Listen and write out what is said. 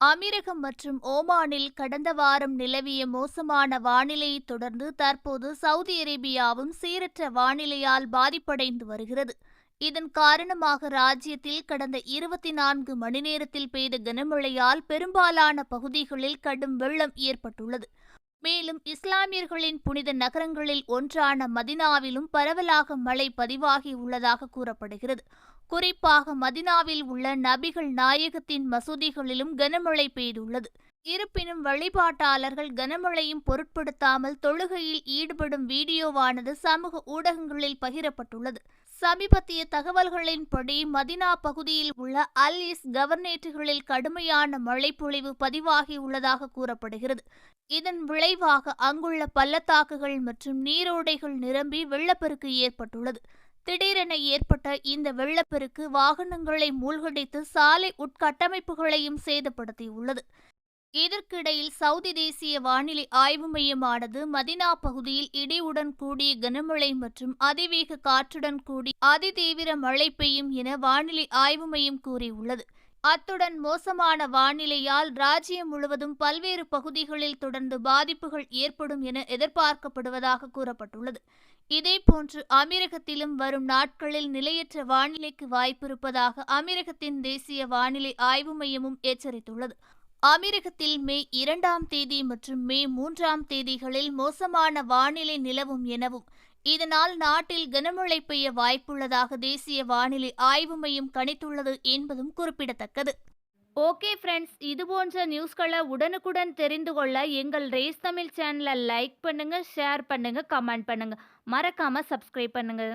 அமீரகம் மற்றும் ஓமானில் கடந்த வாரம் நிலவிய மோசமான வானிலையை தொடர்ந்து தற்போது சவுதி அரேபியாவும் சீரற்ற வானிலையால் பாதிப்படைந்து வருகிறது. இதன் காரணமாக ராஜ்யத்தில் கடந்த இருபத்தி நான்கு மணி நேரத்தில் பெய்த கனமழையால் பெரும்பாலான பகுதிகளில் கடும் வெள்ளம் ஏற்பட்டுள்ளது. மேலும் இஸ்லாமியர்களின் புனித நகரங்களில் ஒன்றான மதினாவிலும் பரவலாக மழை பதிவாகி உள்ளதாக கூறப்படுகிறது. குறிப்பாக மதினாவில் உள்ள நபிகள் நாயகத்தின் மசூதிகளிலும் கனமழை பெய்துள்ளது. இருப்பினும் வழிபாட்டாளர்கள் கனமழையும் பொருட்படுத்தாமல் தொழுகையில் ஈடுபடும் வீடியோவானது சமூக ஊடகங்களில் பகிரப்பட்டுள்ளது. சமீபத்திய தகவல்களின்படி மதினா பகுதியில் உள்ள அல் இஸ் கவர்னேட்டுகளில் கடுமையான மழைப்பொழிவு பதிவாகியுள்ளதாக கூறப்படுகிறது. இதன் விளைவாக அங்குள்ள பள்ளத்தாக்குகள் மற்றும் நீரோடைகள் நிரம்பி வெள்ளப்பெருக்கு ஏற்பட்டுள்ளது. திடீரென ஏற்பட்ட இந்த வெள்ளப்பெருக்கு வாகனங்களை மூழ்கடித்து சாலை உட்கட்டமைப்புகளையும் சேதப்படுத்தியுள்ளது. இதற்கிடையில் சவுதி தேசிய வானிலை ஆய்வு மையமானது மதினா பகுதியில் இடியுடன் கூடிய கனமழை மற்றும் அதிவேக காற்றுடன் கூடி அதிதீவிர மழை பெய்யும் என வானிலை ஆய்வு மையம் கூறியுள்ளது. அத்துடன் மோசமான வானிலையால் ராஜ்யம் முழுவதும் பல்வேறு பகுதிகளில் தொடர்ந்து பாதிப்புகள் ஏற்படும் என எதிர்பார்க்கப்படுவதாக கூறப்பட்டுள்ளது. இதேபோன்று அமீரகத்திலும் வரும் நாட்களில் நிலையற்ற வானிலைக்கு வாய்ப்பிருப்பதாக அமீரகத்தின் தேசிய வானிலை ஆய்வு மையமும் எச்சரித்துள்ளது. அமீரகத்தில் மே இரண்டாம் தேதி மற்றும் மே மூன்றாம் தேதிகளில் மோசமான வானிலை நிலவும் எனவும் இதனால் நாட்டில் கனமழை பெய்ய வாய்ப்புள்ளதாக தேசிய வானிலை ஆய்வு மையம் கணித்துள்ளது என்பதும் குறிப்பிடத்தக்கது. ஓகே ஃப்ரெண்ட்ஸ் இது போன்ற நியூஸ்களை உடனுக்குடன் தெரிந்து கொள்ள எங்கள் ரேஸ் தமிழ் சேனலை லைக் பண்ணுங்க ஷேர் பண்ணுங்க கமெண்ட் பண்ணுங்க. மறக்காமல் சப்ஸ்கிரைப் பண்ணுங்கள்